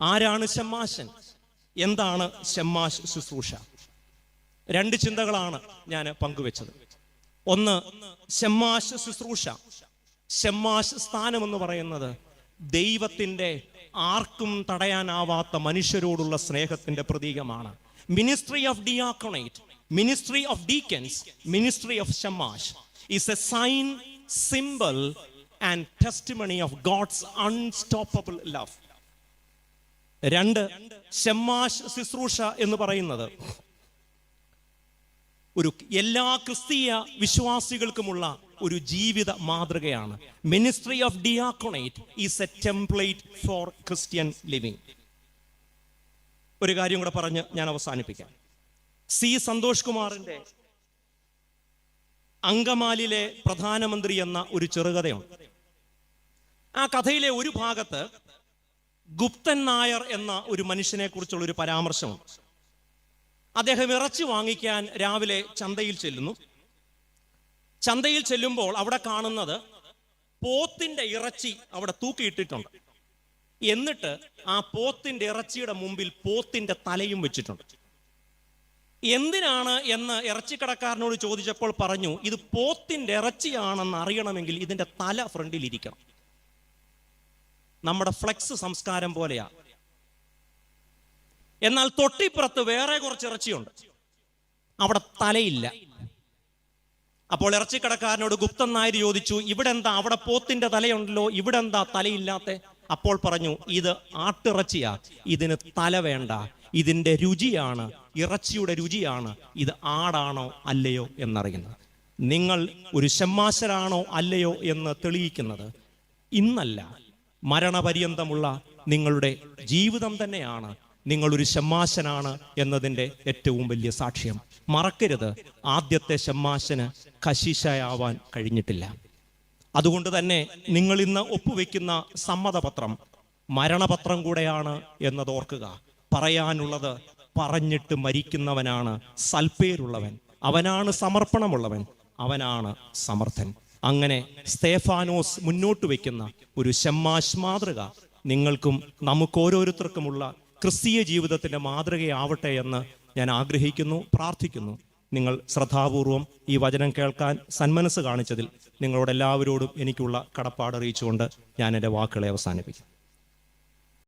ആരാണ് ഷമ്മാശൻ എന്താണ് ഷമ്മാശ് ശുശ്രൂഷ? രണ്ട് ചിന്തകളാണ് ഞാൻ പങ്കുവെച്ചത്. ഒന്ന് ഷമ്മാശ് ശുശ്രൂഷ. ഷമ്മാശ് സ്ഥാനം എന്ന് പറയുന്നത് ദൈവത്തിന്റെ ആർക്കും തടയാനാവാത്ത മനുഷ്യരോടുള്ള സ്നേഹത്തിന്റെ പ്രതീകമാണ്. Ministry of diaconate ministry of deacons ministry of ഷമ്മാഷ് is a sign symbol and testimony of God's unstoppable love രണ്ട് ഷമ്മാശ് ശുശ്രൂഷ എന്ന് പറയുന്നത് ഒരു എല്ലാ ക്രിസ്തീയ വിശ്വാസികൾക്കുമുള്ള ഒരു ജീവിത മാതൃകയാണ്. Ministry of diaconate is a template for Christian living ഒരു കാര്യം കൂടെ പറഞ്ഞ് ഞാൻ അവസാനിപ്പിക്കാം. സി സന്തോഷ് കുമാറിന്റെ അങ്കമാലിലെ പ്രധാനമന്ത്രി എന്ന ഒരു ചെറുകഥയുണ്ട്. ആ കഥയിലെ ഒരു ഭാഗത്ത് ഗുപ്തൻ നായർ എന്ന ഒരു മനുഷ്യനെ കുറിച്ചുള്ള ഒരു പരാമർശമുണ്ട്. അദ്ദേഹം ഇറച്ചി വാങ്ങിക്കാൻ രാവിലെ ചന്തയിൽ ചെല്ലുന്നു. ചന്തയിൽ ചെല്ലുമ്പോൾ അവിടെ കാണുന്നത് പോത്തിന്റെ ഇറച്ചി അവിടെ തൂക്കിയിട്ടിട്ടുണ്ട്. എന്നിട്ട് ആ പോത്തിന്റെ ഇറച്ചിയുടെ മുമ്പിൽ പോത്തിന്റെ തലയും വെച്ചിട്ടുണ്ട്. എന്തിനാണ് എന്ന് ഇറച്ചിക്കടക്കാരനോട് ചോദിച്ചപ്പോൾ പറഞ്ഞു ഇത് പോത്തിന്റെ ഇറച്ചിയാണെന്ന് അറിയണമെങ്കിൽ ഇതിന്റെ തല ഫ്രണ്ടിൽ ഇരിക്കണം. നമ്മുടെ ഫ്ലെക്സ് സംസ്കാരം പോലെയാ. എന്നാൽ തൊട്ടിപ്പുറത്ത് വേറെ കുറച്ച് ഇറച്ചിയുണ്ട്. അവിടെ തലയില്ല. അപ്പോൾ ഇറച്ചിക്കടക്കാരനോട് ഗുപ്തൻ നായർ ചോദിച്ചു ഇവിടെ എന്താ അവിടെ പോത്തിന്റെ തലയുണ്ടല്ലോ ഇവിടെ എന്താ തലയില്ലാത്ത? അപ്പോൾ പറഞ്ഞു ഇത് ആട്ടിറച്ചിയാ. ഇതിന് തല വേണ്ട. ഇതിന്റെ രുചിയാണ്. ഇറച്ചിയുടെ രുചിയാണ്. ഇത് ആടാണോ അല്ലയോ എന്നറിയുന്നത്. നിങ്ങൾ ഒരു ശമ്മാശരാണോ അല്ലയോ എന്ന് തെളിയിക്കുന്നത് ഇന്നല്ല. മരണപര്യന്തമുള്ള നിങ്ങളുടെ ജീവിതം തന്നെയാണ് നിങ്ങളൊരു ഷമ്മാശനാണ് എന്നതിന്റെ ഏറ്റവും വലിയ സാക്ഷ്യം. മറക്കരുത്. ആദ്യത്തെ ഷമ്മാശന് കശിശയാവാൻ കഴിഞ്ഞിട്ടില്ല. അതുകൊണ്ട് തന്നെ നിങ്ങൾ ഇന്ന് ഒപ്പുവെക്കുന്ന സമ്മതപത്രം മരണപത്രം കൂടെയാണ് എന്നത് ഓർക്കുക. പറയാനുള്ളത് പറഞ്ഞിട്ട് മരിക്കുന്നവനാണ് സൽപ്പേരുള്ളവൻ. അവനാണ് സമർപ്പണമുള്ളവൻ. അവനാണ് സമർത്ഥൻ. അങ്ങനെ സ്തേഫാനോസ് മുന്നോട്ട് വയ്ക്കുന്ന ഒരു ഷമ്മാശ് മാതൃക നിങ്ങൾക്കും നമുക്ക് ഓരോരുത്തർക്കുമുള്ള ക്രിസ്തീയ ജീവിതത്തിന്റെ മാതൃകയാവട്ടെ എന്ന് ഞാൻ ആഗ്രഹിക്കുന്നു പ്രാർത്ഥിക്കുന്നു. നിങ്ങൾ ശ്രദ്ധാപൂർവം ഈ വചനം കേൾക്കാൻ സന്മനസ് കാണിച്ചതിൽ നിങ്ങളോട് എല്ലാവരോടും എനിക്കുള്ള കടപ്പാട് അറിയിച്ചുകൊണ്ട് ഞാൻ എന്റെ വാക്കുകളെ അവസാനിപ്പിക്കും